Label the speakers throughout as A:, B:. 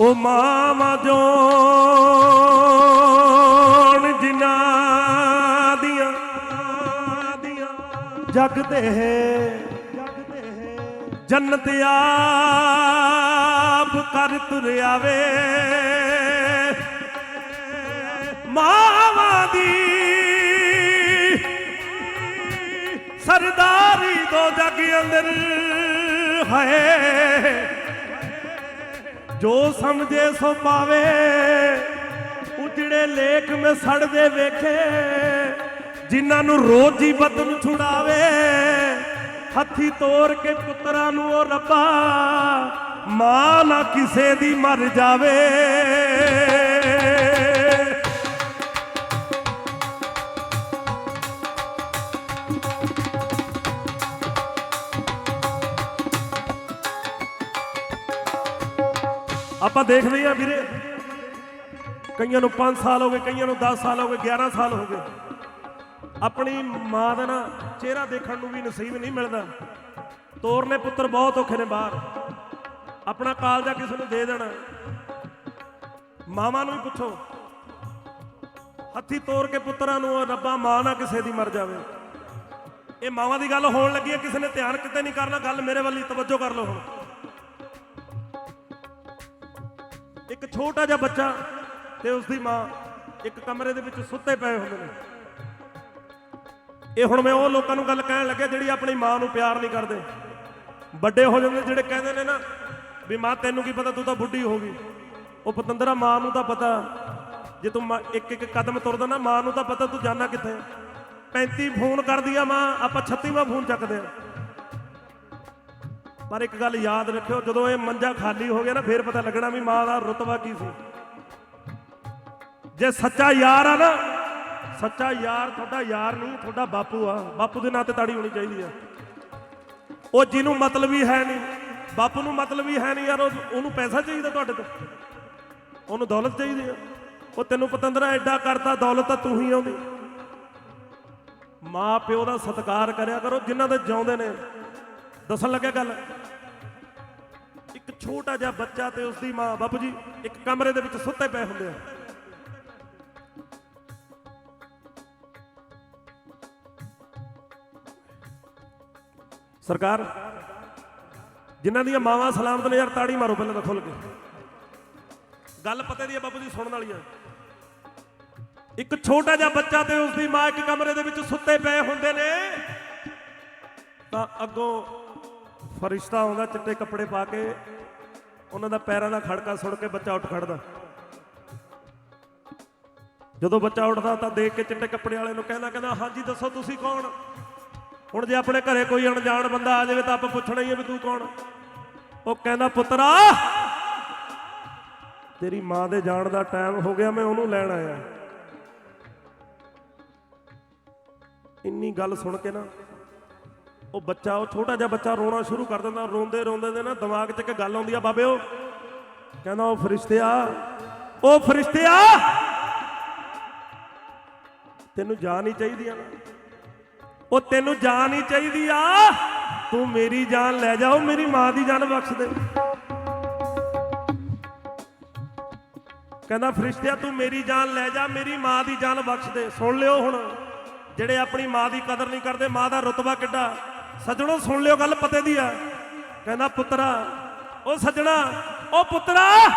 A: ਉਹ ਮਾਵਾਂ ਜੋਨ ਜਿਨ੍ਹਾਂ ਦੀਆਂ ਦੀਆਂ। ਜਗ ਤੇ ਜੰਨਤ ਆਪ ਕਰ ਤੁਰਿਆ ਵੇ ਮਾਵਾਂ ਦੀ ਸਰਦਾਰੀ ਦੋ ਜਗ ਅੰਦਰ ਹੈ ਜੋ ਸਮਝੇ ਸੋ ਪਾਵੇ। ਉਜੜੇ ਲੇਖ ਮੈਂ ਸੜਦੇ ਵੇਖੇ। ਜਿਨ੍ਹਾਂ ਨੂੰ ਰੋਜੀ ਬਦਨ ਛੁਡਾਵੇ। ਹੱਥੀ ਤੋੜ ਕੇ ਪੁੱਤਰਾਂ ਨੂੰ ਉਹ ਰੱਬਾ। ਮਾਂ ਨਾ ਕਿਸੇ ਦੀ ਮਰ ਜਾਵੇ। ਦੇਖਦੇ ਆ ਵੀਰੇ। ਕਈਆਂ ਨੂੰ 5 ਸਾਲ ਹੋ ਗਏ, ਕਈਆਂ ਨੂੰ 10 ਸਾਲ ਹੋ ਗਏ 11 ਸਾਲ ਹੋ ਗਏ। ਆਪਣੀ ਮਾਂ ਦਾ ਨਾ ਚਿਹਰਾ ਦੇਖਣ ਨੂੰ ਵੀ ਨਸੀਬ ਨਹੀਂ ਮਿਲਦਾ। ਤੋਰਨੇ ਪੁੱਤਰ, ਬਹੁਤ ਔਖੇ ਨੇ ਬਾਹਰ। ਆਪਣਾ ਕਾਲਜਾ ਕਿਸੇ ਨੂੰ ਦੇ ਦੇਣਾ। ਮਾਵਾਂ ਨੂੰ ਵੀ ਪੁੱਛੋ। ਹੱਥੀ ਤੋੜ ਕੇ ਪੁੱਤਰਾਂ ਨੂੰ ਉਹ ਰੱਬਾ, ਮਾਂ ਨਾ ਕਿਸੇ ਦੀ ਮਰ ਜਾਵੇ। ਇਹ ਮਾਵਾਂ ਦੀ ਗੱਲ ਹੋਣ ਲੱਗੀ ਹੈ, ਕਿਸੇ ਨੇ ਧਿਆਨ ਕਿਤੇ ਨਹੀਂ ਕਰਨਾ, ਗੱਲ ਮੇਰੇ ਵੱਲ ਹੀ ਤਵੱਜੋ ਕਰ ਲਓ ਹੁਣ। ਇੱਕ ਛੋਟਾ ਜਿਹਾ ਬੱਚਾ ਤੇ ਉਸ ਦੀ ਮਾਂ ਇੱਕ ਕਮਰੇ ਦੇ ਵਿੱਚ ਸੁੱਤੇ ਪਏ ਹੁੰਦੇ ਨੇ। ਇਹ ਹੁਣ ਮੈਂ ਉਹ ਲੋਕਾਂ ਨੂੰ ਗੱਲ ਕਹਿਣ ਲੱਗਿਆ ਜਿਹੜੀ ਆਪਣੀ ਮਾਂ ਨੂੰ ਪਿਆਰ ਨਹੀਂ ਕਰਦੇ। ਵੱਡੇ ਹੋ ਜਾਂਦੇ ਜਿਹੜੇ ਕਹਿੰਦੇ ਨੇ ਨਾ ਵੀ ਮਾਂ, ਤੈਨੂੰ ਕੀ ਪਤਾ ਤੂੰ ਤਾਂ ਬੁੱਢੀ ਹੋ ਗਈ। ਉਹ ਪਤੰਦਰਾ, ਮਾਂ ਨੂੰ ਤਾਂ ਪਤਾ। ਜੇ ਤੂੰ ਮਾਂ- ਇੱਕ ਇੱਕ ਕਦਮ ਤੁਰਦਾ ਨਾ, ਮਾਂ ਨੂੰ ਤਾਂ ਪਤਾ ਤੂੰ ਜਾਣਾ ਕਿੱਥੇ। 35 ਫੋਨ ਕਰਦੀ ਆ ਮਾਂ, ਆਪਾਂ 36ਵਾਂ ਫੋਨ ਚੱਕਦੇ ਆ। ਪਰ ਇੱਕ ਗੱਲ ਯਾਦ ਰੱਖਿਓ, ਜਦੋਂ ਇਹ ਮੰਜਾ ਖਾਲੀ ਹੋ ਗਿਆ ਨਾ, ਫੇਰ ਪਤਾ ਲੱਗਣਾ ਵੀ ਮਾਂ ਦਾ ਰਤਬਾ ਕੀ ਸੀ। ਜੇ ਸੱਚਾ ਯਾਰ ਆ ਨਾ, ਸੱਚਾ ਯਾਰ ਤੁਹਾਡਾ ਯਾਰ ਨਹੀਂ, ਤੁਹਾਡਾ ਬਾਪੂ ਆ। ਬਾਪੂ ਦੇ ਨਾਂ ਤੇ ਤਾੜੀ ਹੋਣੀ ਚਾਹੀਦੀ ਆ। ਉਹ ਜਿਹਨੂੰ ਮਤਲਬ ਹੀ ਹੈ ਨਹੀਂ, ਬਾਪੂ ਨੂੰ ਮਤਲਬ ਹੀ ਹੈ ਨਹੀਂ ਯਾਰ ਉਹਨੂੰ ਪੈਸਾ ਚਾਹੀਦਾ ਤੁਹਾਡੇ ਤੋਂ। ਉਹਨੂੰ ਦੌਲਤ ਚਾਹੀਦੀ ਆ। ਉਹ ਤੈਨੂੰ ਪਤੰਦਰਾ ਐਡਾ ਕਰਤਾ ਦੌਲਤ ਤਾਂ ਤੂੰ ਹੀ ਆਉਂਦੀ। ਮਾਂ ਪਿਓ ਦਾ ਸਤਿਕਾਰ ਕਰਿਆ ਕਰੋ, ਜਿਨ੍ਹਾਂ ਦੇ ਜਿਉਂਦੇ ਨੇ। ਦੱਸਣ ਲੱਗਿਆ ਗੱਲ? ਛੋਟਾ ਜਿਹਾ ਬੱਚਾ ਤੇ ਉਸ ਦੀ ਮਾਂ ਬਾਪੂ ਜੀ ਇੱਕ ਕਮਰੇ ਦੇ ਵਿੱਚ ਸੁੱਤੇ ਪਏ ਹੁੰਦੇ ਆ। ਸਰਕਾਰ, ਜਿਨ੍ਹਾਂ ਦੀਆਂ ਮਾਵਾਂ ਸਲਾਮਤ ਨੇ ਯਾਰ ਤਾੜੀ ਮਾਰੋ ਪਹਿਲਾਂ ਤਾਂ ਖੁੱਲ ਕੇ। ਗੱਲ ਪਤਾ ਦੀ ਹੈ ਬਾਪੂ ਜੀ, ਸੁਣਨ ਵਾਲੀਆਂ ਇੱਕ ਛੋਟਾ ਜਿਹਾ ਬੱਚਾ ਤੇ ਉਸ ਦੀ ਮਾਂ ਇੱਕ ਕਮਰੇ ਦੇ ਵਿੱਚ ਸੁੱਤੇ ਪਏ ਹੁੰਦੇ ਨੇ। ਤਾਂ ਅੱਗੋਂ ਫਰਿਸ਼ਤਾ ਆਉਂਦਾ, ਚਿੱਟੇ ਕੱਪੜੇ ਪਾ ਕੇ ਉਹਨਾਂ ਦਾ ਪੈਰਾਂ ਦਾ ਖੜਕਾ ਸੁਣ ਕੇ ਬੱਚਾ ਉੱਠ ਖੜਦਾ। ਜਦੋਂ ਬੱਚਾ ਉੱਠਦਾ ਤਾਂ ਦੇਖ ਕੇ ਚਿੱਟੇ ਕੱਪੜੇ ਵਾਲੇ ਨੂੰ ਕਹਿੰਦਾ ਕਹਿੰਦਾ, ਹਾਂਜੀ, ਦੱਸੋ ਤੁਸੀਂ ਕੌਣ? ਹੁਣ ਜੇ ਆਪਣੇ ਘਰੇ ਕੋਈ ਅਣਜਾਣ ਬੰਦਾ ਆ ਜਾਵੇ ਤਾਂ ਆਪਾਂ ਪੁੱਛਣਾ ਹੀ ਹੈ ਵੀ ਤੂੰ ਕੌਣ? ਉਹ ਕਹਿੰਦਾ, ਪੁੱਤਰਾ, ਤੇਰੀ ਮਾਂ ਦੇ ਜਾਣ ਦਾ ਟਾਈਮ ਹੋ ਗਿਆ, ਮੈਂ ਉਹਨੂੰ ਲੈਣ ਆਇਆ। ਇੰਨੀ ਗੱਲ ਸੁਣ ਕੇ ਨਾ ਉਹ ਬੱਚਾ, ਉਹ ਛੋਟਾ ਜਿਹਾ ਬੱਚਾ ਰੋਣਾ ਸ਼ੁਰੂ ਕਰ ਦਿੰਦਾ, ਰੋਂਦੇ ਰੋਂਦੇ ਦੇ ਨਾ ਦਿਮਾਗ 'ਚ ਇੱਕ ਗੱਲ ਆਉਂਦੀ ਆ ਬਾਬਿਓ ਕਹਿੰਦਾ, ਉਹ ਫਰਿਸ਼ਤਿਆ ਉਹ ਫਰਿਸ਼ਤਿਆ! ਤੈਨੂੰ ਜਾਨ ਹੀ ਚਾਹੀਦੀ ਆ ਉਹ ਤੈਨੂੰ ਜਾਨ ਹੀ ਚਾਹੀਦੀ ਆ। ਤੂੰ ਮੇਰੀ ਜਾਨ ਲੈ ਜਾਓ ਮੇਰੀ ਮਾਂ ਦੀ ਜਾਨ ਬਖਸ਼ ਦੇ। ਕਹਿੰਦਾ, ਫਰਿਸ਼ਤਿਆ, ਤੂੰ ਮੇਰੀ ਜਾਨ ਲੈ ਜਾ, ਮੇਰੀ ਮਾਂ ਦੀ ਜਾਨ ਬਖਸ਼ ਦੇ। ਸੁਣ ਲਿਓ ਹੁਣ, ਜਿਹੜੇ ਆਪਣੀ ਮਾਂ ਦੀ ਕਦਰ ਨਹੀਂ ਕਰਦੇ, ਮਾਂ ਦਾ ਰਤਬਾ ਕਿੱਡਾ? ਸੱਜਣੋ, ਸੁਣ ਲਿਓ ਗੱਲ ਪਤੇ ਦੀ ਆ। ਕਹਿੰਦਾ, ਪੁੱਤਰਾ, ਉਹ ਸੱਜਣਾ, ਉਹ ਪੁੱਤਰਾ,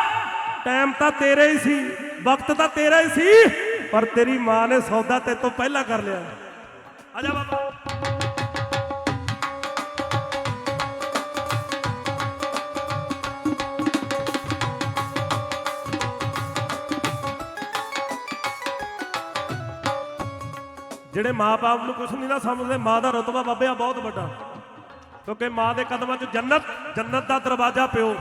A: ਟਾਈਮ ਤਾਂ ਤੇਰਾ ਹੀ ਸੀ, ਵਕਤ ਤਾਂ ਤੇਰਾ ਹੀ ਸੀ, ਪਰ ਤੇਰੀ ਮਾਂ ਨੇ ਸੌਦਾ ਤੇ ਤੋਂ ਪਹਿਲਾਂ ਕਰ ਲਿਆ। ਆ ਜਾ ਬਾਬਾ। ਜਿਹੜੇ ਮਾਪੇ ਨੂੰ ਕੁਝ ਨਹੀਂ ਨਾ ਸਮਝਦੇ, ਮਾਂ ਦਾ ਰਤਬਾ ਬਾਬੇ ਬਹੁਤ ਵੱਡਾ। ਕਿਉਂਕਿ ਮਾਂ ਦੇ ਕਦਮਾਂ 'ਚ ਜੰਨਤ ਜੰਨਤ ਦਾ ਦਰਵਾਜ਼ਾ ਪਿਓ।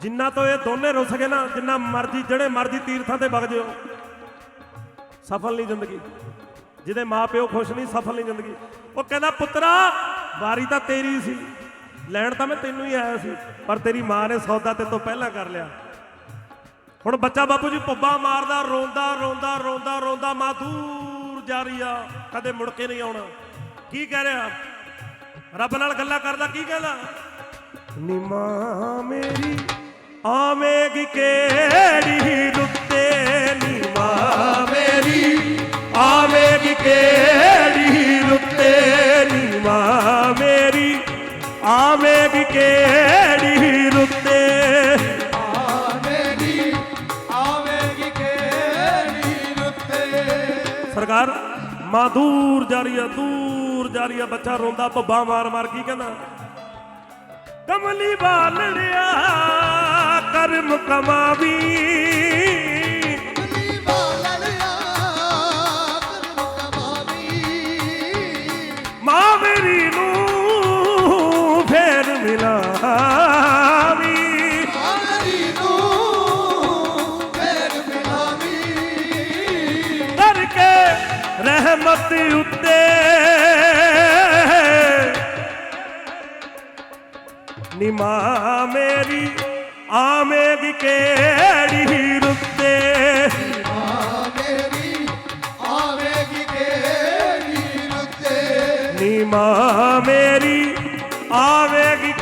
A: ਜਿੰਨਾ ਤੋਂ ਇਹ ਦੋਨੇ ਰੁੱਸ ਗਏ ਨਾ, ਜਿੰਨਾ ਮਰਜ਼ੀ, ਜਿਹੜੇ ਮਰਜ਼ੀ ਤੀਰਥਾਂ ਤੇ ਵਗ ਜਿਓ, ਸਫਲ ਨਹੀਂ ਜ਼ਿੰਦਗੀ। ਜਿਹਦੇ ਮਾਂ ਪਿਓ ਖੁਸ਼ ਨਹੀਂ, ਸਫਲ ਨਹੀਂ ਜ਼ਿੰਦਗੀ। ਉਹ ਕਹਿੰਦਾ, ਪੁੱਤਰਾ, ਵਾਰੀ ਤਾਂ ਤੇਰੀ ਸੀ। ਲੈਣ ਤਾਂ ਮੈਂ ਤੈਨੂੰ ਹੀ ਆਇਆ ਸੀ, ਪਰ ਤੇਰੀ ਮਾਂ ਨੇ ਸੌਦਾ ਤੇ ਤੋਂ ਪਹਿਲਾਂ ਕਰ ਲਿਆ। ਹੁਣ ਬੱਚਾ ਬਾਪੂ ਜੀ ਪੱਬਾ ਮਾਰਦਾ, ਰੋਂਦਾ ਰੋਂਦਾ ਰੋਂਦਾ ਰੋਂਦਾ, ਮਾਂ ਦੂਰ ਜਾ ਰਹੀ ਆ, ਕਦੇ ਮੁੜ ਕੇ ਨਹੀਂ ਆਉਣਾ। ਕੀ ਕਹਿ ਰਿਹਾ? ਰੱਬ ਨਾਲ ਗੱਲਾਂ ਕਰਦਾ, ਕੀ ਕਹਿੰਦਾ? ਨੀ ਮੇਰੀ, ਆਵੇਗੀ ਕਿਹੜੀ ਰੁੱਤੇ ਨੀ ਮੇਰੀ, ਆਵੇਗੀ ਕਿਹੜੀ ਰੁੱਤੇ ਨੀ ਮਾਂ ਮੇਰੀ, ਆਵੇਗੀ ਕਿਹੜੀ ਮਾਂ ਦੂਰ ਜਾ ਰਹੀ ਆ, ਦੂਰ ਜਾ ਰਹੀ ਆ, ਬੱਚਾ ਰੋਂਦਾ ਬੱਬਾ ਮਾਰ ਮਾਰ, ਕੀ ਕਹਿੰਦਾ? ਕਮਲੀ ਬਾਲੜਿਆ, ਕਰਮ ਕਮਾਵੀ ਨਿਮਾ ਮੇਰੀ ਆਵੇਗੀ ਕਿਹੜੀ ਰੁੱਤੇ
B: ਆਵੇਗੀ ਆਵੇਗੀ ਕਿਹੜੀ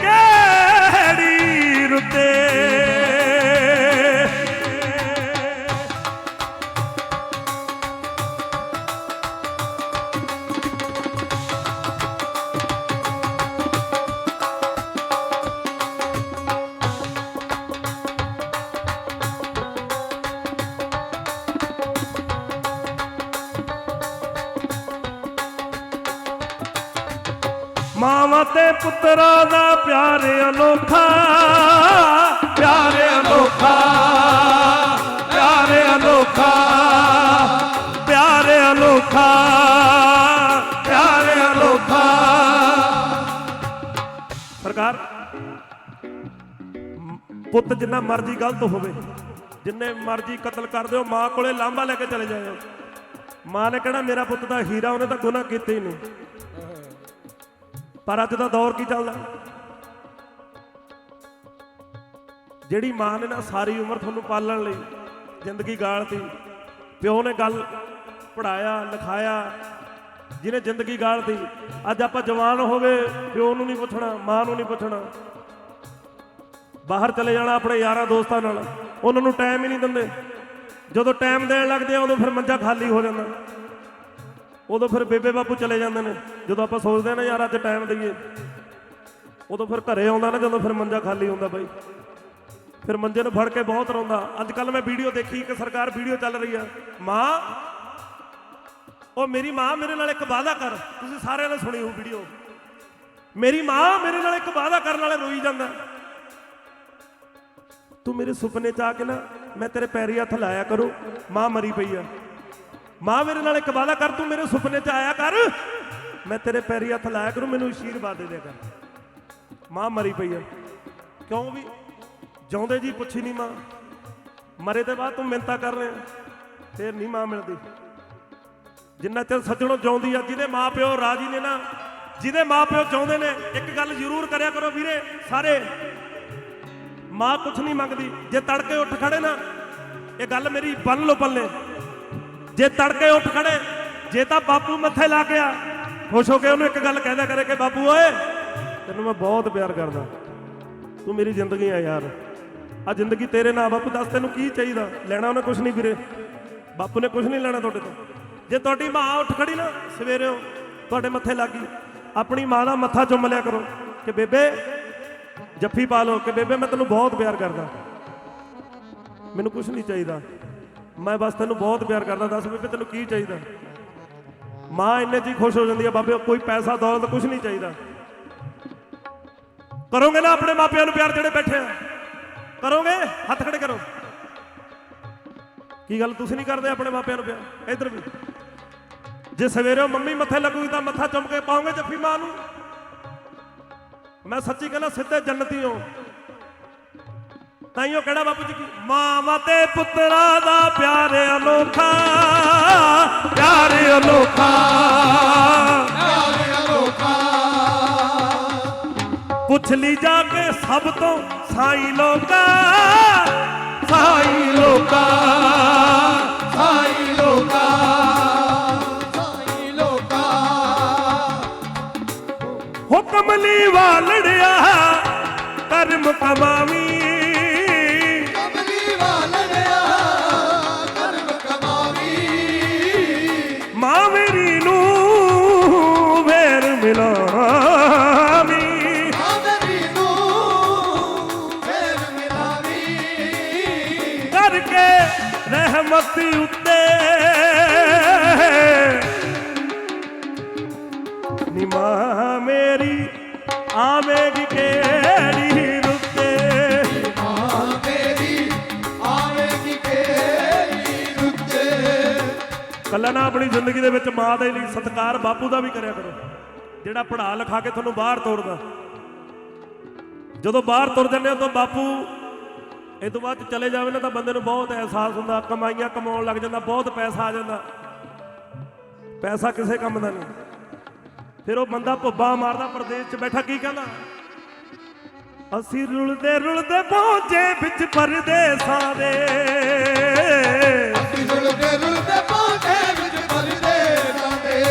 A: ਮਾਵਾਂ ਤੇ ਪੁੱਤਰਾਂ ਦਾ ਪਿਆਰ ਅਨੋਖਾ ਪਿਆਰ ਅਨੋਖਾ ਪਿਆਰ ਅਨੋਖਾ ਪਿਆਰ ਅਨੋਖਾ ਪਿਆਰ ਅਨੋਖਾ। ਸਰਕਾਰ, ਪੁੱਤ ਜਿੰਨਾ ਮਰਜ਼ੀ ਗਲਤ ਹੋਵੇ, ਜਿੰਨੇ ਮਰਜ਼ੀ ਕਤਲ ਕਰ ਦਿਓ, ਮਾਂ ਕੋਲੇ ਲਾਂਬਾ ਲੈ ਕੇ ਚਲੇ ਜਾਇਓ। ਮਾਂ ਨੇ ਕਹਿਣਾ, ਮੇਰਾ ਪੁੱਤ ਤਾਂ ਹੀਰਾ ਉਹਨੇ ਤਾਂ ਗੁਨਾਹ ਕੀਤੇ ਹੀ ਨਹੀਂ। ਪਰ ਅੱਜ ਦਾ ਦੌਰ ਕੀ ਚੱਲਦਾ? ਜਿਹੜੀ ਮਾਂ ਨੇ ਨਾ ਸਾਰੀ ਉਮਰ ਤੁਹਾਨੂੰ ਪਾਲਣ ਲਈ ਜ਼ਿੰਦਗੀ ਗਾਲਤੀ, ਪਿਓ ਨੇ ਗੱਲ ਪੜਾਇਆ ਲਿਖਾਇਆ, ਜਿਹਨੇ ਜ਼ਿੰਦਗੀ ਗਾਲਤੀ, ਅੱਜ ਆਪਾਂ ਜਵਾਨ ਹੋ ਗਏ ਪਿਓ ਨੂੰ ਨਹੀਂ ਪੁੱਛਣਾ, ਮਾਂ ਨੂੰ ਨਹੀਂ ਪੁੱਛਣਾ। ਬਾਹਰ ਚਲੇ ਜਾਣਾ ਆਪਣੇ ਯਾਰਾਂ ਦੋਸਤਾਂ ਨਾਲ, ਉਹਨਾਂ ਨੂੰ ਟਾਈਮ ਹੀ ਨਹੀਂ ਦਿੰਦੇ। ਜਦੋਂ ਟਾਈਮ ਦੇਣ ਲੱਗਦੇ ਆ, ਉਦੋਂ ਫਿਰ ਮੰਜਾ ਖਾਲੀ ਹੋ ਜਾਂਦਾ। ਉਦੋਂ ਫਿਰ ਬੇਬੇ ਬਾਪੂ ਚਲੇ ਜਾਂਦੇ ਨੇ। ਜਦੋਂ ਆਪਾਂ ਸੋਚਦੇ ਆ ਨਾ ਯਾਰ ਅੱਜ ਟਾਈਮ ਦਈਏ। ਉਦੋਂ ਫਿਰ ਘਰੇ ਆਉਂਦਾ ਨਾ, ਜਦੋਂ ਫਿਰ ਮੰਜਾ ਖਾਲੀ ਹੁੰਦਾ ਬਾਈ। ਫਿਰ ਮੰਜੇ ਨੂੰ ਫੜ ਕੇ ਬਹੁਤ ਰੋਂਦਾ। ਅੱਜ ਕੱਲ ਮੈਂ ਵੀਡੀਓ ਦੇਖੀ ਕਿ ਸਰਕਾਰ ਵੀਡੀਓ ਚੱਲ ਰਹੀ ਆ। ਮਾਂ, ਉਹ ਮੇਰੀ ਮਾਂ ਮੇਰੇ ਨਾਲ ਇੱਕ ਵਾਅਦਾ ਕਰ। ਤੁਸੀਂ ਸਾਰਿਆਂ ਨੇ ਸੁਣੀ ਹੋ ਵੀਡੀਓ ਮੇਰੀ ਮਾਂ ਮੇਰੇ ਨਾਲ ਇੱਕ ਵਾਅਦਾ ਕਰਨ ਵਾਲੇ ਰੋਈ ਜਾਂਦਾ। ਤੂੰ ਮੇਰੇ ਸੁਪਨੇ ਚ ਆ ਕੇ ਨਾ, ਮੈਂ ਤੇਰੇ ਪੈਰੀ ਹੱਥ ਲਾਇਆ ਕਰੋ। ਮਾਂ ਮਰੀ ਪਈ ਆ। ਮਾਂ ਮੇਰੇ ਨਾਲ ਇੱਕ ਵਾਅਦਾ ਕਰ, ਤੂੰ ਮੇਰੇ ਸੁਪਨੇ 'ਚ ਆਇਆ ਕਰ। ਮੈਂ ਤੇਰੇ ਪੈਰੀ ਹੱਥ ਲਾਇਆ ਕਰੂੰ, ਮੈਨੂੰ ਅਸ਼ੀਰਵਾਦ ਦੇ ਦਿਆ ਕਰ। ਮਾਂ ਮਰੀ ਪਈ ਆ। ਕਿਉਂ ਵੀ ਜਿਉਂਦੇ ਜੀ ਪੁੱਛੀ ਨਹੀਂ ਮਾਂ। ਮਰੇ ਤੇ ਬਾਅਦ ਤੂੰ ਮਿੰਤਾ ਕਰ ਰਿਹਾ। ਫੇਰ ਨਹੀਂ ਮਾਂ ਮਿਲਦੀ। ਜਿੰਨਾ ਚਿਰ ਸੱਜਣੋਂ ਜਿਉਂਦੀ ਆ, ਜਿਹਦੇ ਮਾਂ ਪਿਓ ਰਾਜੀ ਨੇ ਨਾ, ਜਿਹਦੇ ਮਾਂ ਪਿਓ ਚਾਹੁੰਦੇ ਨੇ, ਇੱਕ ਗੱਲ ਜ਼ਰੂਰ ਕਰਿਆ ਕਰੋ ਵੀਰੇ, ਸਾਰੇ। ਮਾਂ ਕੁਛ ਨਹੀਂ ਮੰਗਦੀ। ਜੇ ਤੜਕੇ ਉੱਠ ਖੜੇ ਨਾ, ਇਹ ਗੱਲ ਮੇਰੀ ਬੰਨ ਲਓ ਪੱਲੇ। ਜੇ ਤੜਕੇ ਉੱਠ ਖੜੇ, ਜੇ ਤਾਂ ਬਾਪੂ ਮੱਥੇ ਲਾ ਗਿਆ ਖੁਸ਼ ਹੋ ਕੇ ਉਹਨੂੰ ਇੱਕ ਗੱਲ ਕਹਿੰਦਾ ਕਰੇ ਕਿ ਬਾਪੂ ਓਏ, ਤੈਨੂੰ ਮੈਂ ਬਹੁਤ ਪਿਆਰ ਕਰਦਾ। ਤੂੰ ਮੇਰੀ ਜ਼ਿੰਦਗੀ ਆ ਯਾਰ। ਆ ਜ਼ਿੰਦਗੀ ਤੇਰੇ ਨਾਲ ਬਾਪੂ ਦੱਸ ਤੈਨੂੰ ਕੀ ਚਾਹੀਦਾ? ਲੈਣਾ ਉਹਨੇ ਕੁਝ ਨਹੀਂ ਵੀਰੇ। ਬਾਪੂ ਨੇ ਕੁਝ ਨਹੀਂ ਲੈਣਾ ਤੁਹਾਡੇ ਤੋਂ। ਜੇ ਤੁਹਾਡੀ ਮਾਂ ਉੱਠ ਖੜੀ ਨਾ ਸਵੇਰੇ ਤੁਹਾਡੇ ਮੱਥੇ ਲੱਗੀ ਆਪਣੀ ਮਾਂ ਦਾ ਮੱਥਾ ਚੁੰਮ ਲਿਆ ਕਰੋ ਕਿ ਬੇਬੇ, ਜੱਫੀ ਪਾ ਲਓ ਕਿ ਬੇਬੇ ਮੈਂ ਤੈਨੂੰ ਬਹੁਤ ਪਿਆਰ ਕਰਦਾ। ਮੈਨੂੰ ਕੁਝ ਨਹੀਂ ਚਾਹੀਦਾ। ਮੈਂ ਬਸ ਤੈਨੂੰ ਬਹੁਤ ਪਿਆਰ ਕਰਦਾ, ਦੱਸ ਬੇਬੇ ਤੈਨੂੰ ਕੀ ਚਾਹੀਦਾ? ਮਾਂ ਇੰਨੇ ਜੀ ਖੁਸ਼ ਹੋ ਜਾਂਦੀ ਹੈ ਬਾਬੇ, ਕੋਈ ਪੈਸਾ ਦੌਲਤ ਕੁਝ ਨਹੀਂ ਚਾਹੀਦਾ। ਕਰੋਗੇ ਨਾ ਆਪਣੇ ਮਾਪਿਆਂ ਨੂੰ ਪਿਆਰ ਜਿਹੜੇ ਬੈਠੇ ਆ? ਕਰੋਗੇ? ਹੱਥ ਖੜੇ ਕਰੋ। ਕੀ ਗੱਲ ਤੁਸੀਂ ਨਹੀਂ ਕਰਦੇ ਆਪਣੇ ਮਾਪਿਆਂ ਨੂੰ ਪਿਆਰ? ਇੱਧਰ ਵੀ। ਜੇ ਸਵੇਰੇ ਮੰਮੀ ਮੱਥੇ ਲੱਗੂਗੀ ਤਾਂ ਮੱਥਾ ਚੁੰਮ ਕੇ ਪਾਉਂਗੇ ਜੱਫੀ ਮਾਂ ਨੂੰ। ਮੈਂ ਸੱਚੀ ਕਹਿੰਦਾ, ਸਿੱਧੇ ਜੰਨਤੀ ਹੋ। ਤਾਈਓ ਕਿਹੜਾ ਬਾਪੂ ਜੀ ਕੀ ਤੇ ਪੁੱਤਰਾਂ ਦਾ ਪਿਆਰ ਅਨੋਖਾ ਪਿਆਰ ਅਨੋਖਾ।
B: ਪਿਆਰ ਅਨੋਖਾ
A: ਪੁੱਛ ਲਈ ਜਾ ਕੇ ਸਭ ਤੋਂ ਸਾਈ ਲੋਕਾ ਸਾਈ ਲੋਕਾ
B: ਸਾਈ ਲੋਕਾ ਸਾਈ ਲੋਕਾ।
A: ਹੁਕਮ ਲਈ ਵਾਲੜਿਆ ਕਰਮ ਕਮਾਵੀ। ਰਹਿਮਤ ਉੱਤੇ। ਨੀ ਮੇਰੀ, ਆਵੇਗੀ ਕਿਹੜੀ ਕੱਲਾ ਨਾ ਆਪਣੀ ਜ਼ਿੰਦਗੀ ਦੇ ਵਿੱਚ ਮਾਂ ਦੇ ਲਈ ਸਤਿਕਾਰ ਬਾਪੂ ਦਾ ਵੀ ਕਰਿਆ ਕਰੋ। ਜਿਹੜਾ ਪੜ੍ਹਾ ਲਿਖਾ ਕੇ ਤੁਹਾਨੂੰ ਬਾਹਰ ਤੋਰਦਾ। ਜਦੋਂ ਬਾਹਰ ਤੁਰ ਜਾਂਦੇ ਹੋ ਤਾਂ ਬਾਪੂ ਇਹ ਤੋਂ ਬਾਅਦ ਚਲੇ ਜਾਵੇ ਨਾ ਤਾਂ ਬੰਦੇ ਨੂੰ ਬਹੁਤ ਅਹਿਸਾਸ ਹੁੰਦਾ ਕਮਾਈਆਂ ਕਮਾਉਣ ਲੱਗ ਜਾਂਦਾ ਬਹੁਤ ਪੈਸਾ ਆ ਜਾਂਦਾ। ਪੈਸਾ ਕਿਸੇ ਕੰਮ ਦਾ ਨਹੀਂ। ਫਿਰ ਉਹ ਬੰਦਾ ਭੁੱਬਾ ਮਾਰਦਾ ਪ੍ਰਦੇਸ਼ 'ਚ ਬੈਠਾ ਕੀ ਕਹਿੰਦਾ? ਅਸੀਂ ਰੁਲਦੇ ਰੁਲਦੇ ਪਹੁੰਚੇ ਵਿੱਚ ਪਰਦੇਸਾਂ ਦੇ।
B: ਅਸੀਂ ਰੁਲਦੇ ਰੁਲਦੇ ਪਹੁੰਚੇ ਵਿੱਚ ਪਰਦੇ ਜਾਂਦੇ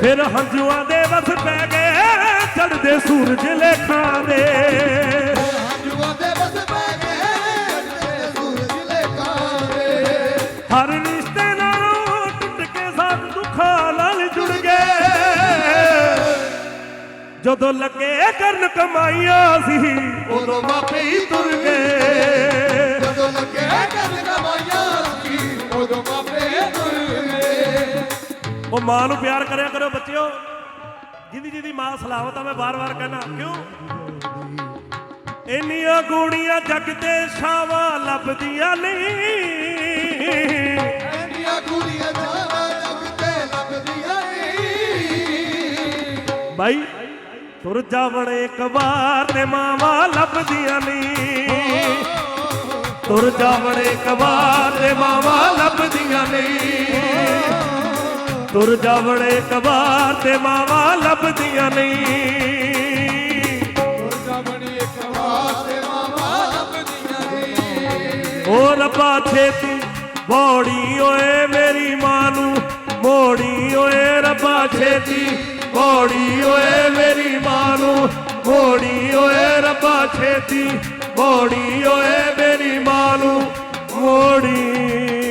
A: ਫਿਰ ਹੰਝੂਆਂ ਦੇ ਵਸ ਪੈ ਗਏ ਚੜਦੇ ਸੂਰਜ ਲੇਖਾਂ ਦੇ। ਜਦੋਂ ਲੱਗੇ ਕਰਨ ਕਮਾਈਆਂ ਸੀ ਉਦੋਂ ਮਾਪੇ ਹੀ ਤੁਰ ਗਏ।
B: ਜਦੋਂ ਲੱਗੇ ਕਰ ਕਮਾਈਆਂ ਸੀ ਉਦੋਂ ਮਾਪੇ ਤੁਰ ਗਏ।
A: ਉਹ ਮਾਂ ਨੂੰ ਪਿਆਰ ਕਰਿਆ ਕਰੋ ਬੱਚਿਓ। ਜਿਹਦੀ ਜਿਹਦੀ ਮਾਂ ਸਲਾਮਤ ਆ ਮੈਂ ਬਾਰ-ਬਾਰ ਕਹਿਣਾ ਕਿਉਂ? ਇੰਨੀਆਂ ਗੋੜੀਆਂ ਜੱਗ ਤੇ ਛਾਵਾਂ ਲੱਭਦੀਆਂ ਨਹੀਂ।
B: ਕੁੜੀਆਂ ਜਾਵਾ ਜਗ ਤੇ ਲੱਭਦੀਆਂ ਨੀ
A: ਬਾਈ ਤੁਰ ਜਾਵਣ ਇੱਕ ਵਾਰ ਤੇ ਮਾਵਾਂ ਲੱਭਦੀਆਂ ਨਹੀਂ ਤੁਰ ਜਾਵਣ ਇੱਕ ਵਾਰ ਤੇ ਮਾਵਾਂ ਲੱਭਦੀਆਂ ਨਹੀਂ ਤੁਰ ਜਾਵਣ ਇੱਕ ਵਾਰ ਤੇ ਮਾਵਾਂ ਲੱਭਦੀਆਂ ਨਹੀਂ
B: ਦੁਰਗਾ ਬਣੀ ਇੱਕ ਵਾਰ ਤੇ ਮਾਵਾ ਲੱਭਦੀਆਂ ਨੀ।
A: ਓ ਰੱਬਾ ਛੇਤੀ ਬੋੜੀ ਓਏ ਮੇਰੀ ਮਾਂ ਨੂੰ। ਮੋੜੀ ਓਏ ਰੱਬਾ ਛੇਤੀ। ਬੋੜੀ ਓਏ ਮੇਰੀ ਮਾਂ ਨੂੰ ਮੋੜੀ ਓਏ ਰੱਬਾ ਛੇਤੀ ਬੋੜੀ ਓਏ ਮੇਰੀ ਮਾਂ ਨੂੰ ਮੋੜੀ